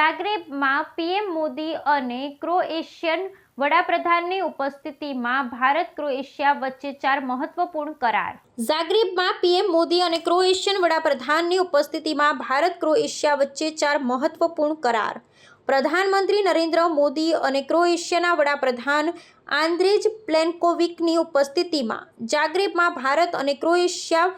ઝાગ્રેબમાં PM Modi અને ક્રોએશિયન વડાપ્રધાનની ઉપસ્થિતિમાં Bharat Croatia વચ્ચે ચાર મહત્વપૂર્ણ કરાર. ઝાગ્રીબમાં પીએમ મોદી અને ક્રોએશિયન વડાપ્રધાનની ઉપસ્થિતિમાં ભારત ક્રોએશિયા વચ્ચે ચાર મહત્વપૂર્ણ કરાર. પ્રધાનમંત્રી નરેન્દ્ર મોદી અને ક્રોએશિયાના વડાપ્રધાન આંદ્રેજ પ્લેન્કોવિકની ઉપસ્થિતિમાં જાગ્રેબમાં ભારત અને ક્રોએશિયા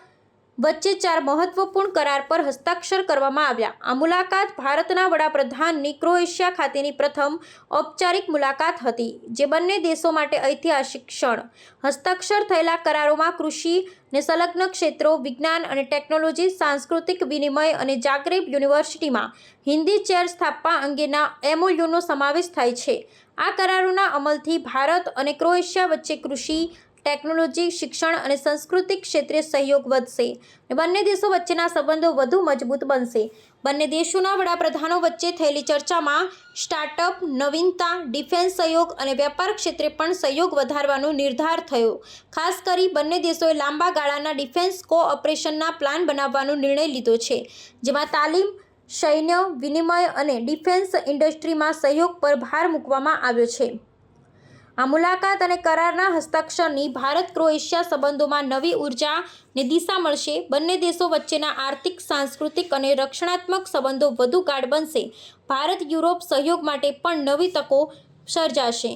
વચ્ચે ચાર મહત્વપૂર્ણ કરાર પર હસ્તાક્ષર કરવામાં આવ્યા. આ મુલાકાત ભારતના વડાપ્રધાનની ક્રોએશિયા ખાતેની પ્રથમ ઔપચારિક મુલાકાત હતી, જે બંને દેશો માટે ઐતિહાસિક ક્ષણ. હસ્તાક્ષર થયેલા કરારોમાં કૃષિ ને સંલગ્ન ક્ષેત્રો, વિજ્ઞાન અને ટેકનોલોજી, સાંસ્કૃતિક વિનિમય અને જાગરેબ યુનિવર્સિટીમાં હિન્દી ચેર સ્થાપવા અંગેના એમઓયુનો સમાવેશ થાય છે. આ કરારોના અમલથી ભારત અને ક્રોએશિયા વચ્ચે કૃષિ ટેકનોલોજી, શિક્ષણ અને સંસ્કૃતિ ક્ષેત્રે સહયોગ વધશે. બંને દેશો વચ્ચેના સંબંધો વધુ મજબૂત બનશે. બંને દેશોના વડાપ્રધાનો વચ્ચે થયેલી ચર્ચામાં સ્ટાર્ટઅપ, નવીનતા, ડિફેન્સ સહયોગ અને વેપાર ક્ષેત્રે પણ સહયોગ વધારવાનો નિર્ધાર થયો. ખાસ કરી બંને દેશોએ લાંબા ગાળાના ડિફેન્સ કોઓપરેશનના પ્લાન બનાવવાનો નિર્ણય લીધો છે, જેમાં તાલીમ, સૈન્ય, વિનિમય અને ડિફેન્સ ઇન્ડસ્ટ્રીમાં સહયોગ પર ભાર મૂકવામાં આવ્યો છે. આ મુલાકાત અને કરારના હસ્તાક્ષરની ભારત ક્રોએશિયા સંબંધોમાં નવી ઊર્જા ને દિશા મળશે. બંને દેશો વચ્ચેના આર્થિક, સાંસ્કૃતિક અને રક્ષણાત્મક સંબંધો વધુ ગાઢ બનશે. ભારત યુરોપ સહયોગ માટે પણ નવી તકો સર્જાશે.